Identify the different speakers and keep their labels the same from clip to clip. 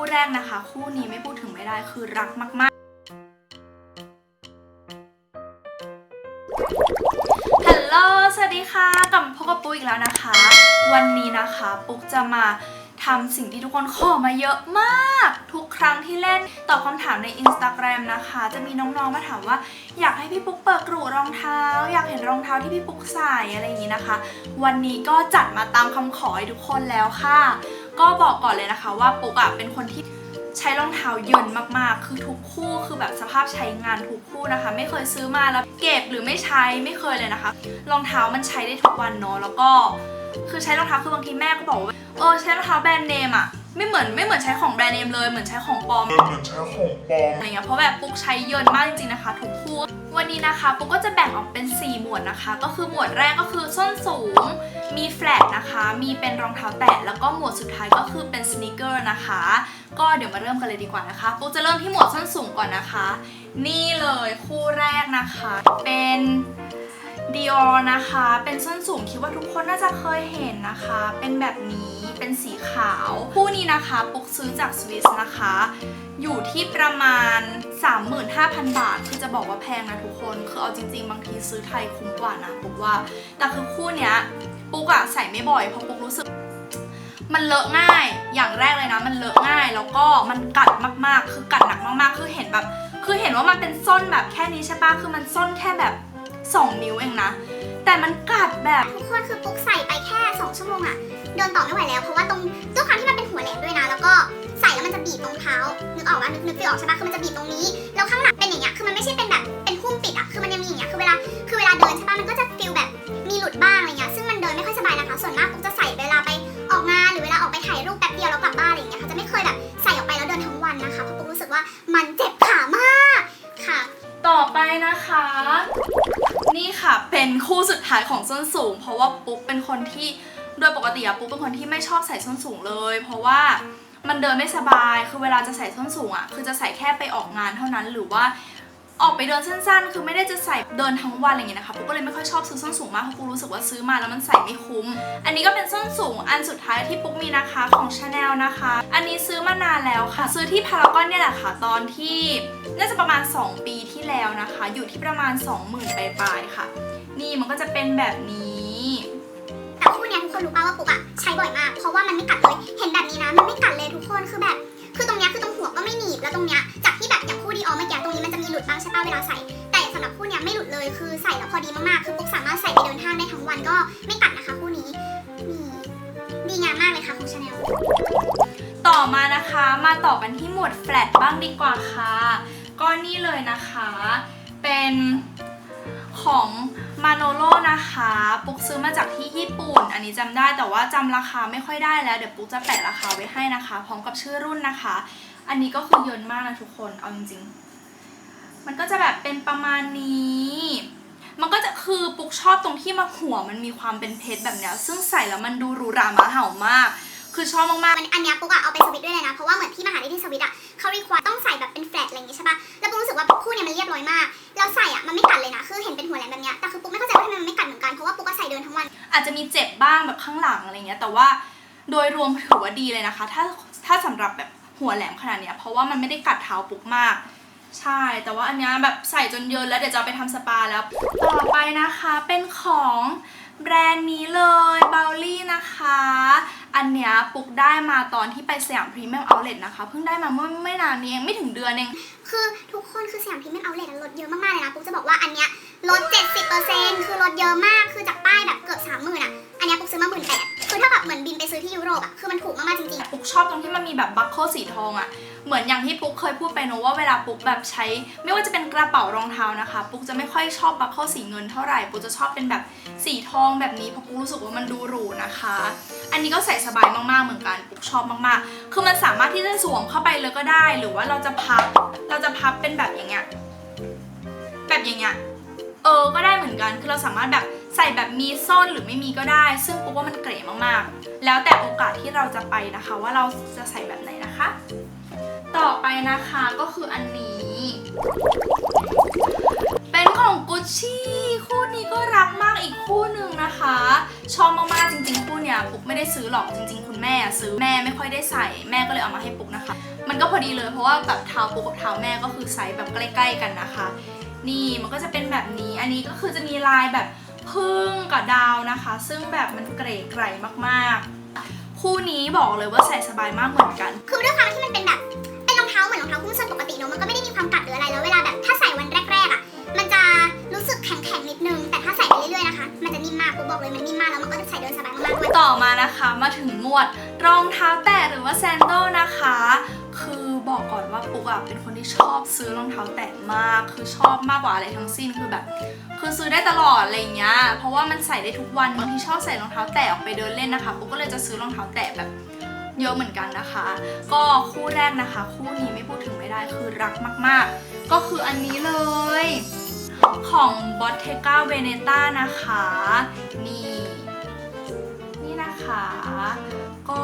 Speaker 1: คู่แรกนะคะ คู่นี้ไม่พูดถึงไม่ได้คือรักมากๆฮัลโหลสวัสดีค่ะกลับมาพบกับปุ๊กอีกแล้วนะคะ วันนี้นะคะปุ๊กจะมาทำสิ่งที่ทุกคนขอมาเยอะมาก ทุกครั้งที่เล่นตอบคำถามใน Instagram นะคะ จะมีน้องๆมาถามว่า อยากให้พี่ปุ๊กเปิดกรูรองเท้า อยากเห็นรองเท้าที่พี่ปุ๊กใส่อะไรอย่างนี้นะคะ วันนี้ก็จัดมาตามคำขอให้ทุกคนแล้วค่ะ ก็บอกก่อนเลยนะคะว่าปุ๊กอะเป็นคนที่ใช้รองเท้าเยินมากๆ คือทุกคู่คือแบบสภาพใช้งานทุกคู่นะคะ ไม่เคยซื้อมาแล้วเก็บหรือไม่ใช้ไม่เคยเลยนะคะ รองเท้ามันใช้ได้ทุกวันเนาะแล้วก็ คือใช้รองเท้าคือบางทีแม่ก็บอกว่าเออใช้รองเท้าแบรนด์เนมอะไม่เหมือนไม่เหมือนใช้ของแบรนด์เนมเลยเหมือนใช้ของปลอม
Speaker 2: เหมือนใช้ของปลอม
Speaker 1: อะไรเงี้ยเพราะแบบปุ๊กใช้เยินมากจริงๆนะคะ ทุกคู่ วันนี้นะคะปุ๊กก็จะแบ่งออกเป็น 4 หมวดนะคะ ก็คือหมวดแรกก็คือส้นสูง มีแฟลตนะคะ มีเป็นรองเท้าแตะ แล้วก็หมวดสุดท้ายก็คือเป็นสน e เกอร์นะคะ ก็เดี๋ยวมาเริ่มกันเลยดีกว่านะคะ ปุ๊กจะเริ่มที่หมวดส้นสูงก่อนนะคะ นี่เลยคู่แรกนะคะ เป็น Dior นะคะ เป็นส้นสูงคิดว่าทุกคนน่าจะเคยเห็นนะคะ เป็นแบบนี้ เป็นสีขาว คู่นี้นะคะปุกซื้อจากสวิสนะคะ อยู่ที่ประมาณ 35,000 บาท คือจะบอกว่าแพงนะทุกคน คือเอาจริง ๆ บางทีซื้อไทยคุ้มกว่านะปุกว่า แต่คือคู่เนี้ยปุกอะใส่ไม่บ่อยเพราะปุกรู้สึกมันเลอะง่าย อย่างแรกเลยนะ มันเลอะง่าย แล้วก็มันกัดมากๆ คือกัดหนักมากๆ คือเห็นแบบ คือเห็นว่ามันเป็นส้นแบบแค่นี้ใช่ปะคือมันส้นแค่แบบ 2 นิ้วเองนะ แต่มันกัดแบบ
Speaker 3: ทุกคนคือปุ๊กใส่ไปแค่ 2 ชั่วโมงอะเดินต่อไม่ไหวแล้ว เพราะว่าตรงด้วยความที่มันเป็นหัวแหลมด้วยนะ แล้วก็ใส่แล้วมันจะบีบตรงเท้า นึกออกว่านึกนึกไปออกใช่ปะคือมันจะบีบตรงนี้ แล้วข้างหลังเป็นอย่างเงี้ย คือมันไม่ใช่เป็นแบบ เป็นหุ้มปิดอะคือมันยังมีอย่างเงี้ย คือเวลา คือเวลาเดินใช่ปะมันก็จะฟีลแบบมีหลุดบ้างอะไรเงี้ย ซึ่งมันเดินไม่ค่อยสบายนะคะ ส่วนมากปุ๊กจะใส่เวลาไปออกงานหรือเวลาออกไปถ่ายรูปแป๊บเดียวแล้วกลับบ้านอะไรเงี้ยค่ะจะไม่เคยแบบใส่ออกไปแล้วเดินทั้งวันนะคะ เพราะปุ๊กรู้สึกว่ามันเจ็บขามากค่ะ
Speaker 1: ต่อไปนะคะ นี่ค่ะเป็นคู่สุดท้ายของส้นสูง เพราะว่าปุ๊กเป็นคนที่โดยปกติอะปุ๊กเป็นคนที่ไม่ชอบใส่ส้นสูงเลย เพราะว่ามันเดินไม่สบายคือเวลาจะใส่ส้นสูงอะคือจะใส่แค่ไปออกงานเท่านั้นหรือว่า ออกไปเดินสั้นๆ คือไม่ได้จะใส่เดินทั้งวันอะไรอย่างเงี้ยนะคะปุ๊กก็เลยไม่ค่อยชอบซื้อส้นสูงมากเพราะปุ๊กรู้สึกว่าซื้อมาแล้วมันใส่ไม่คุ้ม อันนี้ก็เป็นส้นสูงอันสุดท้ายที่ปุ๊กมีนะคะของ Chanel นะคะ อันนี้ซื้อมานานแล้วค่ะ ซื้อที่พารากอนเนี่ยแหละค่ะ ตอนที่น่าจะประมาณ 2 ปีที่แล้วนะคะ อยู่ที่ประมาณ 20,000ปลายๆค่ะ นี่มันก็จะเป็นแบบนี้
Speaker 3: แต่คู่เนี้ยทุกคนรู้ป่าว่าปุ๊กอะใช้บ่อยมาก เพราะว่ามันไม่กัดเลย เห็นแบบนี้นะ มันไม่กัดเลยทุกคน คือแบบ คือตรงเนี้ยคือตรงหัวก็ไม่หนีบแล้วตรงเนี้ยจากที่แบบอย่างคู่ดีออเมื่อกี้ตรงนี้มันจะมีหลุดบ้างใช่ป่ะเวลาใส่ แต่สำหรับคู่เนี้ยไม่หลุดเลยคือใส่แล้วพอดีมากๆคือปุ๊กสามารถใส่ไปเดินห้างได้ทั้งวันก็ไม่กัดนะคะคู่นี้นี่ดีงามมากเลยค่ะของชาแนล
Speaker 1: ต่อมานะคะมาต่อกันที่หมวดแฟลตบ้างดีกว่าค่ะก็นี่เลยนะคะ เป็นของ มาโนโ o นะคะปุ๊กซื้อมาจากที่ญี่ปุ่น อันนี้จำได้แต่ว่าจำราคาไม่ค่อยได้แล้ว เดี๋ยวปุ๊กจะแปะราคาไว้ให้นะคะ พร้อมกับชื่อรุ่นนะคะ อันนี้ก็คือเยินมากนะทุกคนเอาจริงๆมันก็จะแบบเป็นประมาณนี้ มันก็จะคือปุ๊กชอบตรงที่มาหัวมันมีความเป็นเพชรแบบเนี้ยซึ่งใส่แล้วมันดูหรูหรามาเห่ามาก คือชอบมากๆ
Speaker 3: มันอันเนี้ยปุ๊กอะเอาไปสวิตด้วยเลยนะ เพราะว่าเหมือนที่มหาลัยที่สวิตอะเขาเรีควาต้องใส่แบบเป็นแฟลตอะไรอย่างงี้ใช่ปะแล้วปุ๊กรู้สึกว่าคู่เนี้ยมันเรียบร้อยมาก แล้วใส่อะมันไม่กัดเลยนะ คือเห็นเป็นหัวแหลมแบบเนี้ย แต่คือปุ๊กไม่เข้าใจว่าทำไมมันไม่กัดเหมือนกัน เพราะว่าปุ๊กก็ใส่เดินทั้งวัน
Speaker 1: อาจจะมีเจ็บบ้างแบบข้างหลังอะไรเงี้ย แต่ว่าโดยรวมถือว่าดีเลยนะคะ ถ้าถ้าสำหรับแบบหัวแหลมขนาดเนี้ย เพราะว่ามันไม่ได้กัดเท้าปุ๊กมาก ใช่ แต่ว่าอันเนี้ยแบบใส่จนเยินแล้วเดี๋ยวจะไปทำสปาแล้ว ต่อไปนะคะเป็นของ แบรนด์นี้เลยเบลลี่นะคะ อันเนี้ยปุ๊กได้มาตอนที่ไปสยามพรีเมียมเอาท์เลนะคะ เพิ่งได้มาเมื่อไม่นานนี้เองไม่ถึงเดือนเอง
Speaker 3: คือทุกคนคือสยามพรีเมียมเอาท์เลทลดเยอะมากๆเลยนะปุ๊กจะบอกว่าอันเนี้ยลด 70%คือลดเยอะมากคือจากป้ายแบบเกือบสามหมื่นอะอันเนี้ยปุ๊กซื้อมาหมื่นแปดคือถ้าแบบเหมือนบินไปซื้อที่ยุโรปอะคือมันถูกมากๆจริงๆ
Speaker 1: ปุ๊กชอบตรงที่มันมีแบบบัคเคิลสีทองอะ่ะ เหมือนอย่างที่ปุ๊กเคยพูดไปเนอะว่าเวลาปุ๊กแบบใช้ ไม่ว่าจะเป็นกระเป๋ารองเท้านะคะ ปุ๊กจะไม่ค่อยชอบบัคเคิลสีเงินเท่าไหร่ปุ๊กจะชอบเป็นแบบสีทองแบบนี้เพราะปุ๊กรู้สึกว่ามันดูหรูนะคะ อันนี้ก็ใส่สบายมากๆเหมือนกันปุ๊กชอบมากๆ คือมันสามารถที่จะสวมเข้าไปเลยก็ได้ หรือว่าเราจะพับเราจะพับเป็นแบบอย่างเงี้ยแบบอย่างเงี้ยเออก็ได้เหมือนกันคือเราสามารถแบบใส่แบบมีส้นหรือไม่มีก็ได้ ซึ่งปุ๊กว่ามันเก๋มากๆ แล้วแต่โอกาสที่เราจะไปนะคะ ว่าเราจะใส่แบบไหนนะคะ ต่อไปนะคะก็คืออันนี้ เป็นของกุชชี่คู่นี้ก็รักมากอีกคู่หนึ่งนะคะ ชอบมากๆจริงๆ คู่เนี้ยปุ๊กไม่ได้ซื้อหรอกจริง ๆ คุณแม่ซื้อแม่ไม่ค่อยได้ใส่แม่ก็เลยเอามาให้ปุ๊กนะคะ มันก็พอดีเลยเพราะว่าแบบเท้าปุกกับเท้าแม่ก็คือไซส์แบบใกล้ ๆ กันนะคะ นี่มันก็จะเป็นแบบนี้อันนี้ก็คือจะมีลายแบบพึ่งกับดาวนะคะ ซึ่งแบบมันเก๋ไก่มากๆ คู่นี้บอกเลยว่าใส่สบายมากเหมือนกัน
Speaker 3: คือด้วยความที่มันเป็นแบบ รองเท้าเหมือนรองเท้าหุ้มส้นปกติเนอะมันก็ไม่ได้มีความกัดหรืออะไรแล้วเวลาแบบถ้าใส่วันแรกๆอะมันจะรู้สึกแข็งๆนิดนึง แต่ถ้าใส่ไปเรื่อยๆนะคะ มันจะนิ่มมากกูบอกเลยมันนิ่มมากแล้วมันก็จะใส่เดินสบายมากๆด้วย
Speaker 1: ต่อมานะคะมาถึงหมวดรองเท้าแตะหรือว่าแซนเดิลนะคะ คือบอกก่อนว่าปุ๊กอะเป็นคนที่ชอบซื้อรองเท้าแตะมาก คือชอบมากกว่าอะไรทั้งสิ้นคือแบบ คือซื้อได้ตลอดอะไรอย่างเงี้ยเพราะว่ามันใส่ได้ทุกวันบางทีชอบใส่รองเท้าแตะออกไปเดินเล่นนะคะปุ๊กก็เลยจะซื้อรองเท้าแตะแบบ เยอะเหมือนกันนะคะ ก็คู่แรกนะคะ คู่นี้ไม่พูดถึงไม่ได้คือรักมาก ๆ ก็คืออันนี้เลย ของ Bottega Veneta นะคะนี่นี่นะคะ ก็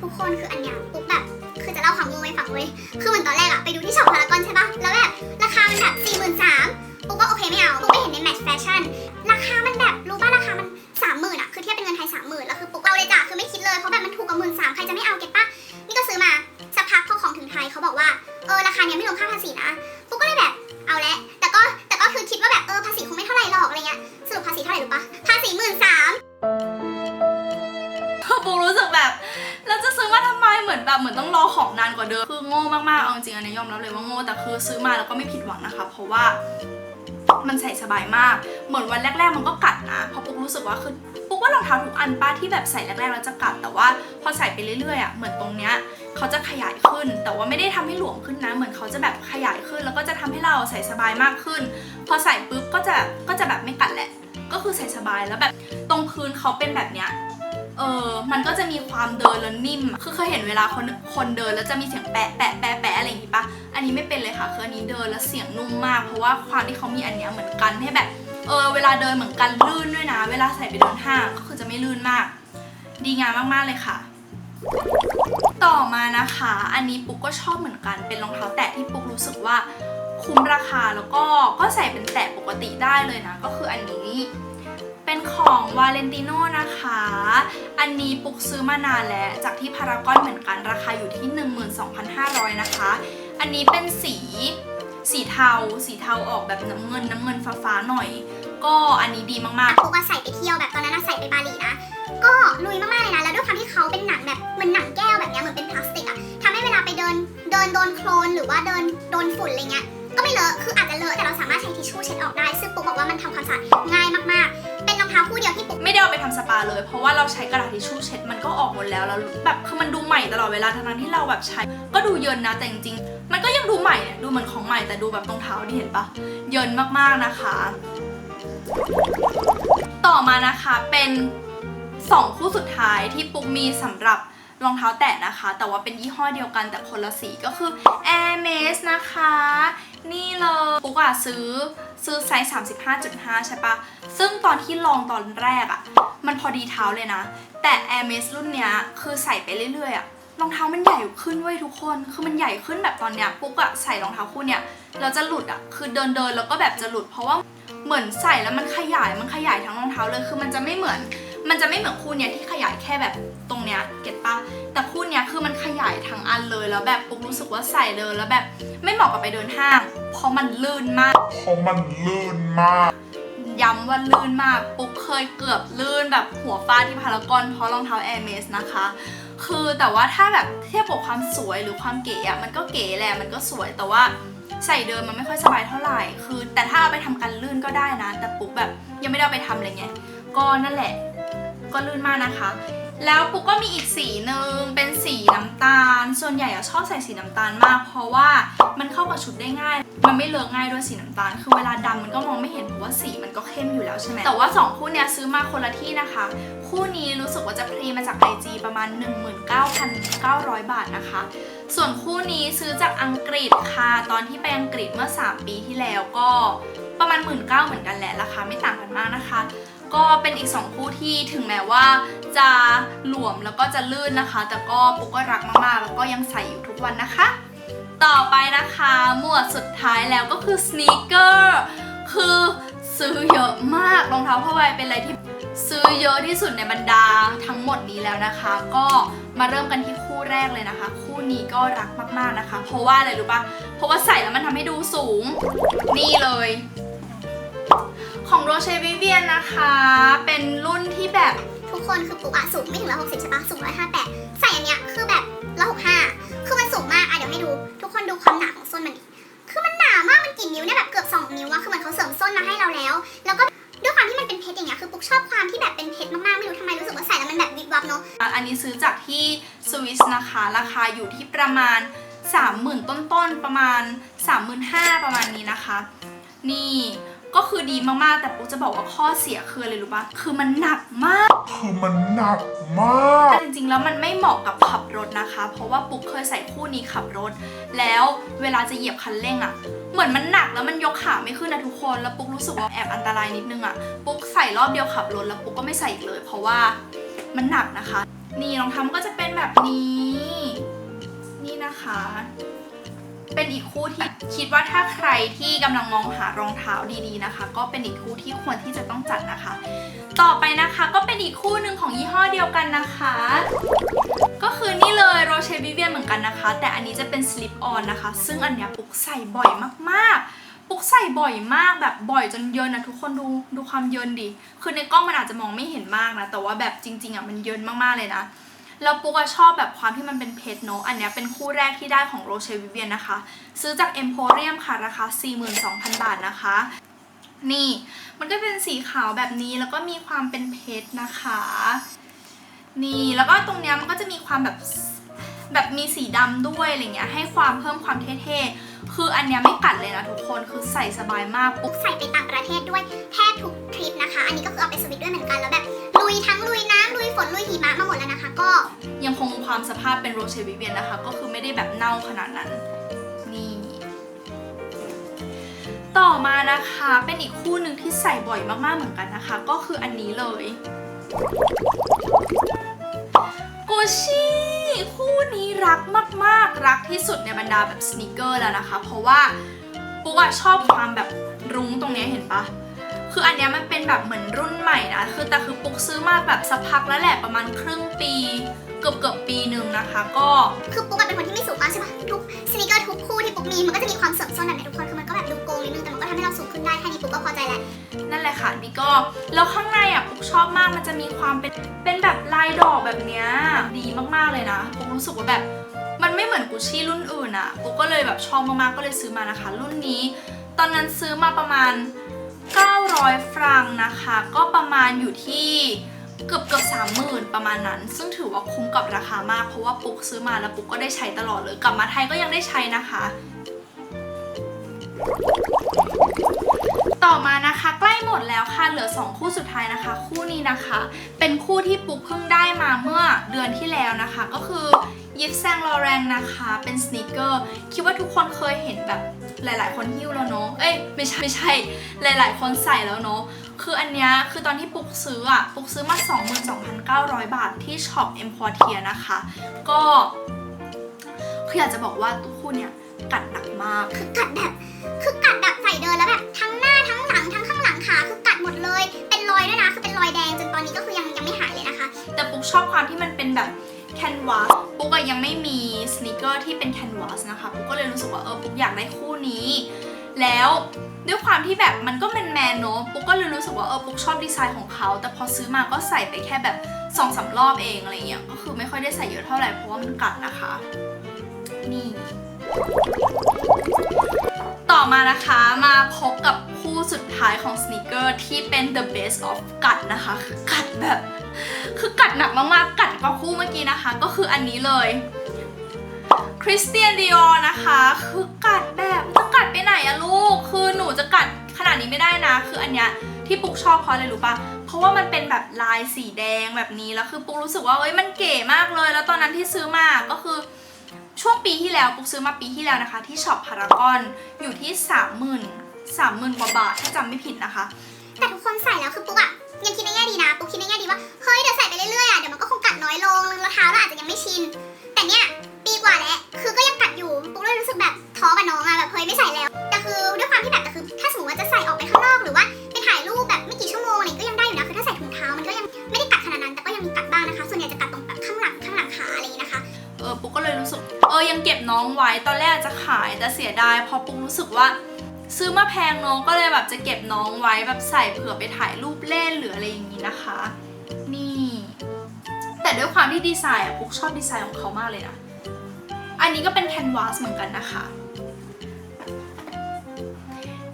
Speaker 3: ทุกคนคืออันเนี้ยปุ๊บแบบคือจะเล่าความงงให้ฟังเว้ยคือเหมือนตอนแรกอะไปดูที่ช็อปพารากอนใช่ปะแล้วแบบราคามันแบบสี่หมื่นสามปุ๊บก็โอเคไม่เอาปุ๊บไปเห็นในแมทแฟชั่นราคามัน คือเทียบเป็นเงินไทยสามหมื่นแล้วคือปุ๊บเอาเลยจ้ะคือไม่คิดเลยเพราะแบบมันถูกกว่าหมื่นสามใครจะไม่เอาเก็ตปะนี่ก็ซื้อมาสักพักพอของถึงไทยเขาบอกว่าเออราคาเนี้ยไม่รวมค่าภาษีนะปุ๊บก็เลยแบบเอาละแต่ก็แต่ก็คือคิดว่าแบบเออภาษีคงไม่เท่าไหร่หรอกอะไรเงี้ยสรุปภาษีเท่าไหร่รู้ปะภาษีหมื่นสาม
Speaker 1: ปูรู้สึกแบบเราจะซื้อมาทำไมเหมือนแบบเหมือนต้องรอของนานกว่าเดิมคือโง่มากๆเอาจริงๆอันนี้ยอมรับเลยว่าโง่แต่คือซื้อมาแล้วก็ไม่ผิดหวังนะคะ เพราะว่ามันใส่สบายมาก เหมือนวันแรก ๆ มันก็กัด รู้สึกว่าคือปุ๊กว่ารองเท้าทุกอันป้าที่แบบใส่แรกๆแล้วจะกัด แต่ว่าพอใส่ไปเรื่อยๆอะเหมือนตรงเนี้ยเขาจะขยายขึ้น แต่ว่าไม่ได้ทำให้หลวมขึ้นนะ เหมือนเขาจะแบบขยายขึ้น แล้วก็จะทำให้เราใส่สบายมากขึ้น พอใส่ปุ๊บก็จะก็จะแบบไม่กัดแหละ ก็คือใส่สบายแล้วแบบตรงพื้นเขาเป็นแบบเนี้ยเออมันก็จะมีความเดินแล้วนิ่ม คือเคยเห็นเวลาคนคนเดินแล้วจะมีเสียงแปะแปะแปะแปะอะไรอย่างงี้ปะอันนี้ไม่เป็นเลยค่ะคืออันนี้เดินแล้วเสียงนุ่มมาก เพราะว่าความที่เขามีอันเนี้ยเหมือนกันให้แบบ เออเวลาเดินเหมือนกันลื่นด้วยนะ เวลาใส่ไปเดินห้างก็คือจะไม่ลื่นมาก ดีงามมากๆเลยค่ะ ต่อมานะคะ อันนี้ปุ๊กก็ชอบเหมือนกันเป็นรองเท้าแตะที่ปุ๊กรู้สึกว่าคุ้มราคาแล้วก็ก็ใส่เป็นแตะปกติได้เลยนะ ก็คืออันนี้เป็นของวาเลนติโนนะคะ อันนี้ปุกซื้อมานานแล้ว จากที่พารากอนเหมือนกันราคาอยู่ที่ 12,500 นะคะ อันนี้เป็นสี สีเทา สีเทาออกแบบน้ำเงินน้ำเงินฟ้าๆหน่อย ก็อันนี้ดีมาก
Speaker 3: ปุ๊กอะใส่ไปเที่ยวแบบตอนนั้นอะใส่ไปบาหลีนะ ก็ลุยมากๆเลยนะ แล้วด้วยความที่เขาเป็นหนังแบบเหมือนหนังแก้วแบบเนี้ยเหมือนเป็นพลาสติกอะทำให้เวลาไปเดินเดินโดนโคลนหรือว่าเดินโดนฝุ่นอะไรเงี้ย ก็ไม่เลอะ คืออาจจะเลอะแต่เราสามารถใช้ทิชชู่เช็ดออกได้ ซึ่งปุ๊กบอกว่ามันทำความสะอาดง่ายมากๆ เป็นรองเท้าคู่เดียวที่ปุ๊ก
Speaker 1: ๆไม่ได้เอาไปทำสปาเลย เพราะว่าเราใช้กระดาษทิชชู่เช็ดมันก็ออกหมดแล้วแล้วแบบคือมันดูใหม่ตลอดเวลาทั้งนั้นที่เราแบบใช้ ก็ดูเยินนะแต่จริงๆ มันก็ยังดูใหม่เนี่ยดูเหมือนของใหม่แต่ดูแบบตรงเท้าที่เห็นปะเยินมากๆนะคะ ต่อมานะคะเป็น 2 คู่สุดท้ายที่ปุ๊กมีสำหรับรองเท้าแตะนะคะ แต่ว่าเป็นยี่ห้อเดียวกันแต่คนละสีก็คือ Air m a s นะคะ นี่เลยปุ๊กอะซื้อซื้อไซส์ 35.5 ใช่ปะซึ่งตอนที่ลองตอนแรกอะมันพอดีเท้าเลยนะ แต่ Air m a s รุ่นเนี้ยคือใส่ไปเรื่อยๆอะ รองเท้ามันใหญ่ขึ้นเว้ยทุกคน คือมันใหญ่ขึ้นแบบตอนเนี้ยปุ๊กอะใส่รองเท้าคู่เนี้ยแล้วจะหลุดอะคือเดินเดินๆแล้วก็แบบจะหลุด เพราะว่าเหมือนใส่แล้วมันขยายมันขยายทั้งรองเท้าเลย คือมันจะไม่เหมือน มันจะไม่เหมือนคู่เนี้ยที่ขยายแค่แบบตรงเนี้ยเก็ตปะแต่คู่เนี้ยคือมันขยายทั้งอันเลยแล้วแบบปุ๊กรู้สึกว่าใส่เดินแล้วแบบไม่เหมาะกับไปเดินห้างเพราะมันลื่นมาก
Speaker 2: เพราะมันลื่นมาก
Speaker 1: ย้ำว่าลื่นมากปุ๊กเคยเกือบลื่นแบบหัวฟาดที่พารากอนเพราะรองเท้า Air m a s นะคะ คือแต่ว่าถ้าแบบเทียบกับความสวยหรือความเก๋อะมันก็เก๋แหละมันก็สวยแต่ว่าใส่เดินมันไม่ค่อยสบายเท่าไหร่ คือ แต่ถ้าเอาไปทำกันลื่นก็ได้นะ แต่ปุ๊กแบบยังไม่ได้ไปทำอะไรเลยไงก็นั่นแหละ ก็ลื่นมากนะคะ แล้วปุ๊กก็มีอีกสีหนึ่งเป็นสีน้ำตาล ส่วนใหญ่อะชอบใส่สีน้ำตาลมาก เพราะว่ามันเข้ากับชุดได้ง่าย มันไม่เลอะง่ายด้วยสีน้ำตาล คือเวลาดำมันก็มองไม่เห็นเพราะว่าสีมันก็เข้มอยู่แล้วใช่ไหมแต่ว่าสองคู่เนี้ยซื้อมาคนละที่นะคะ คู่นี้รู้สึกว่าจะพรีมาจาก IG ประมาณ 19,900 บาทนะคะ ส่วนคู่นี้ซื้อจากอังกฤษค่ะ ตอนที่ไปอังกฤษเมื่อ 3 ปีที่แล้วก็ประมาณ 1 9 0 0เหมือนกันแหละราคาไม่ต่างกันมากนะคะ ก็เป็นอีก 2 คู่ที่ถึงแม้ว่าจะหลวมแล้วก็จะลื่นนะคะ แต่ก็ปุ๊กก็รักมากๆ แล้วก็ยังใส่อยู่ทุกวันนะคะ ต่อไปนะคะหมวดสุดท้ายแล้วก็คือสเนคเกอร์คือซื้อเยอะมากรองเท้าผ้าใบเป็นอะไรที่ ซื้อเยอะที่สุดในบรรดาทั้งหมดนี้แล้วนะคะ ก็มาเริ่มกันที่คู่แรกเลยนะคะ คู่นี้ก็รักมากๆนะคะ เพราะว่าอะไรรู้ปะเพราะว่าใส่แล้วมันทำให้ดูสูง นี่เลย ของโรเชวิเวียนนะคะ เป็นรุ่นที่แบบ
Speaker 3: ทุกคนคือปุ๊กอะสูงไม่ถึงร้อยหกสิบใช่ปะสูงร้อยห้าแปด ประ
Speaker 1: มาณ 35,000ประมาณนี้นะคะ นี่ก็คือดีมากๆ แต่ปุ๊กจะบอกว่าข้อเสียคืออะไรรู้ปะคือมันหนักมาก
Speaker 2: คือมันหนักมาก
Speaker 1: แต่จริงๆ แล้วมันไม่เหมาะกับขับรถนะคะ เพราะว่าปุ๊กเคยใส่คู่นี้ขับรถ แล้วเวลาจะเหยียบคันเร่งอะ่ะ เหมือนมันหนักแล้วมันยกขาไม่ขึ้นนะทุกคน แล้วปุ๊กรู้สึกว่าแอบอันตรายนิดนึงอะ่ะ ปุ๊กใส่รอบเดียวขับรถแล้วปุ๊กก็ไม่ใส่อีกเลย เพราะว่ามันหนักนะคะ นี่รองเท้ามันก็จะเป็นแบบนี้ นี่นะคะ เป็นอีกคู่ที่คิดว่าถ้าใครที่กำลังมองหารองเท้าดีๆนะคะ ก็เป็นอีกคู่ที่ควรที่จะต้องจัดนะคะ ต่อไปนะคะก็เป็นอีกคู่หนึ่งของยี่ห้อเดียวกันนะคะ ก็คือนี่เลยโรเชวิเวียนเหมือนกันนะคะ แต่อันนี้จะเป็น slip on นะคะ ซึ่งอันเนี้ยปุกใส่บ่อยมากๆ ปุกใส่บ่อยมากแบบบ่อยจนเยินนะทุกคนดูดูความเยินดิคือในกล้องมันอาจจะมองไม่เห็นมากนะแต่ว่าแบบจริง ๆอะมันเยินมากๆเลยนะ แล้วปุกชอบแบบความที่มันเป็นเพชรเนอะอันเนี้ยเป็นคู่แรกที่ได้ของโรเชวิเวียนนะคะ ซื้อจาก Emporium ค่ะราคา 42,000 บาทนะคะ นี่มันก็เป็นสีขาวแบบนี้แล้วก็มีความเป็นเพชรนะคะ นี่แล้วก็ตรงเนี้ยมันก็จะมีความแบบแบบมีสีดำด้วยอะไรเงี้ยให้ความเพิ่มความเท่ๆ คืออันเนี้ยไม่กัดเลยนะทุกคนคือใส่สบายมากปุ๊
Speaker 3: กใส่ไปต่างประเทศด้วยแทบทุกทริปนะคะ อันนี้ก็คือเอาไปสวิตด้วยเหมือนกันแล้วแบบ ยทั้งลุยน้ำลุยฝนลุยหิมะมาหมดแล้วนะคะ ก็
Speaker 1: ยังคงความสภาพเป็นโรเชวิเวียนนะคะ ก็คือไม่ได้แบบเน่าขนาดนั้น นี่ ต่อมานะคะเป็นอีกคู่หนึ่งที่ใส่บ่อยมากๆเหมือนกันนะคะ ก็คืออันนี้เลยกูชี่คู่นี้รักมากๆ รักที่สุดในบรรดาแบบสนิเกอร์แล้วนะคะ เพราะว่าปุ๊กอะชอบความแบบรุ้งตรงนี้เห็นปะ คืออันเนี้ยมันเป็นแบบเหมือนรุ่นใหม่นะ คือแต่คือปุ๊กซื้อมาแบบสักพักแล้วแหละประมาณครึ่งปีเกือบเกือบๆปีหนึ่งนะคะ ก็
Speaker 3: คือปุ๊กอะเป็นคนที่ไม่สูงมากใช่ปะทุกสนิเกอร์ทุกคู่ที่ปุ๊กมีมันก็จะมีความเสริมส้นแบบนี้ทุกคนคือมันก็แบบดูโกงนิดนึงแต่มันก็ทำให้เราสูงขึ้นได้แค่นี้ปุ๊กก็พอใจแล้ว
Speaker 1: นั่นแหละค่ะนี่ก็แล้วข้างในอะปุ๊กชอบมากมันจะมีความเป็นเป็นแบบลายดอกแบบเนี้ยดีมากๆเลยนะปุ๊กรู้สึกว่าแบบ มันไม่เหมือนกุชชี่รุ่นอื่นอะปุ๊กก็เลยแบบชอบมากๆก็เลยซื้อมานะคะ รุ่นนี้ ตอนนั้นซื้อมาประมาณ 900 ฟรังนะคะ ก็ประมาณอยู่ที่เกือบเกือบสามหมื่นประมาณนั้น ซึ่งถือว่าคุ้มกับราคามาก เพราะว่าปุ๊กซื้อมาแล้วปุ๊กก็ได้ใช้ตลอดเลย กลับมาไทยก็ยังได้ใช้นะคะ ต่อมานะคะใกล้ หมดแล้วค่ะเหลือ 2 คู่สุดท้ายนะคะ คู่นี้นะคะ เป็นคู่ที่ปุ๊กเพิ่งได้มาเมื่อเดือนที่แล้วนะคะ ก็คือยิปแซงลอแรงนะคะเป็นสเนคเกอร์คิดว่าทุกคนเคยเห็นแบบหลาย ๆ คนหิ้วแล้วเนาะเอ้ยไม่ใช่ไม่ใช่หลาย ๆ คนใส่แล้วเนาะคืออันเนี้ยคือตอนที่ปุ๊กซื้ออะปุ๊กซื้อมา 22,900 บาทที่ช็อป e m p o r t i e r นะคะ ก็คืออยากจะบอกว่าตู้คู่เนี้ยกัดหนักมาก
Speaker 3: คือกัดแบบคือ อนนี้ก็คือยังยังไม่หายเลยนะคะ
Speaker 1: แต่ปุ๊กชอบความที่มันเป็นแบบแคนวาสปุ๊กอะยังไม่มีสเนคเกอร์ที่เป็นแคนวาสนะคะ ปุ๊กก็เลยรู้สึกว่าเออปุ๊กอยากได้คู่นี้ แล้วด้วยความที่แบบมันก็แมนแมนเนอะปุ๊กก็เลยรู้สึกว่าเออปุ๊กชอบดีไซน์ของเขา แต่พอซื้อมาก็ใส่ไปแค่แบบสองสามรอบเองอะไรเงี้ย ก็คือไม่ค่อยได้ใส่เยอะเท่าไหร่เพราะว่ามันกัดนะคะ นี่ ต่อมานะคะมาพบกับคู่สุดท้ายของสเนคเกอร์ที่เป็น the best of กัดนะคะคือกัดแบบ คือกัดหนักมากๆ กัดกว่าคู่เมื่อกี้นะคะ ก็คืออันนี้เลยคริสเตียนดิออนะคะ คือกัดแบบจะกัดไปไหนอะลูก คือหนูจะกัดขนาดนี้ไม่ได้นะ คืออันเนี้ยที่ปุ๊กชอบเพราะอะไรรู้ปะเพราะว่ามันเป็นแบบลายสีแดงแบบนี้แล้วคือปุ๊กรู้สึกว่าเอ้ยมันเก๋มากเลย แล้วตอนนั้นที่ซื้อมาก็คือ ช่วงปีที่แล้วปุ๊กซื้อมาปีที่แล้วนะคะ ที่ช็อปพารากอนอยู่ที่ 30,000 30,000กว่าบาทถ้าจำไม่ผิดนะคะ
Speaker 3: แต่ทุกคนใส่แล้วคือปุ๊กอะยังคิดในแง่ดีนะ ปุ๊กคิดในแง่ดีว่า เฮ้ยเดี๋ยวใส่ไปเรื่อยๆอะเดี๋ยวมันก็คงกัดน้อยลงรองเท้าเราอาจจะยังไม่ชิน แต่เนี่ยปีกว่าแล้วคือก็ยังกัดอยู่ ปุ๊กเลยรู้สึกแบบท้อกับน้องอะแบบเฮ้ยไม่ใส่ สียดา
Speaker 1: ยเพอปุ๊กรู้สึกว่า ซื้อมาแพงน้องก็เลยแบบจะเก็บน้องไว้แบบใส่เผื่อไปถ่ายรูปเล่นหรืออะไรอย่างนี้นะคะ นี่ แต่ด้วยความที่ดีไซน์อะปุ๊กชอบดีไซน์ของเขามากเลยนะอันนี้ก็เป็นแคนวาสเหมือนกันนะคะ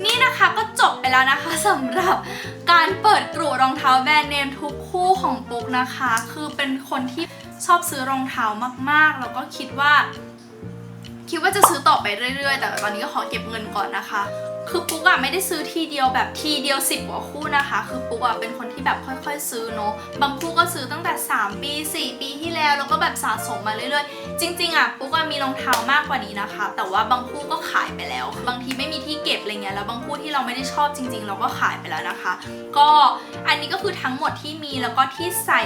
Speaker 1: นี่นะคะก็จบไปแล้วนะคะสำหรับการเปิดกลุ่รองเท้าแบรนด์เนมทุกคู่ของปุ๊กนะคะ คือเป็นคนที่ชอบซื้อรองเท้ามากๆ แล้วก็คิดว่า คิดว่าจะซื้อต่อไปเรื่อยๆ แต่ตอนนี้ก็ขอเก็บเงินก่อนนะคะ คือปุ๊กอะไม่ได้ซื้อทีเดียวแบบทีเดียว10กว่าคู่นะคะ คือปุ๊กอะเป็นคนที่แบบค่อย ๆ ซื้อเนาะ บางคู่ก็ซื้อตั้งแต่ 3 ปี 4 ปีที่แล้วแล้วก็แบบสะสมมาเรื่อยๆ จริง ๆอะปุ๊กอะมีรองเท้ามากกว่านี้นะคะ แต่ว่าบางคู่ก็ขายไปแล้ว บางทีไม่มีที่เก็บอะไรเงี้ย แล้วบางคู่ที่เราไม่ได้ชอบจริง ๆ เราก็ขายไปแล้วนะคะ ก็อันนี้ก็คือทั้งหมดที่มีแล้วก็ที่ใส่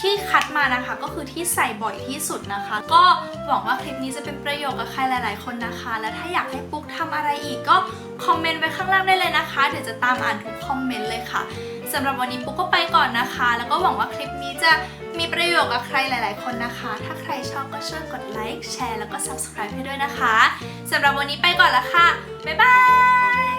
Speaker 1: ที่คัดมานะคะก็คือที่ใส่บ่อยที่สุดนะคะ ก็หวังว่าคลิปนี้จะเป็นประโยชน์กับใครหลาย ๆ คนนะคะ และถ้าอยากให้ปุ๊กทำอะไรอีกก็คอมเมนต์ไว้ข้างล่างได้เลยนะคะ เดี๋ยวจะตามอ่านทุกคอมเมนต์เลยค่ะสำหรับวันนี้ปุ๊กก็ไปก่อนนะคะ แล้วก็หวังว่าคลิปนี้จะมีประโยชน์กับใครหลาย ๆ คนนะคะ ถ้าใครชอบก็ช่วยกดไลค์แชร์แล้วก็ subscribe ให้ด้วยนะคะสำหรับวันนี้ไปก่อนละค่ะบ๊ายบาย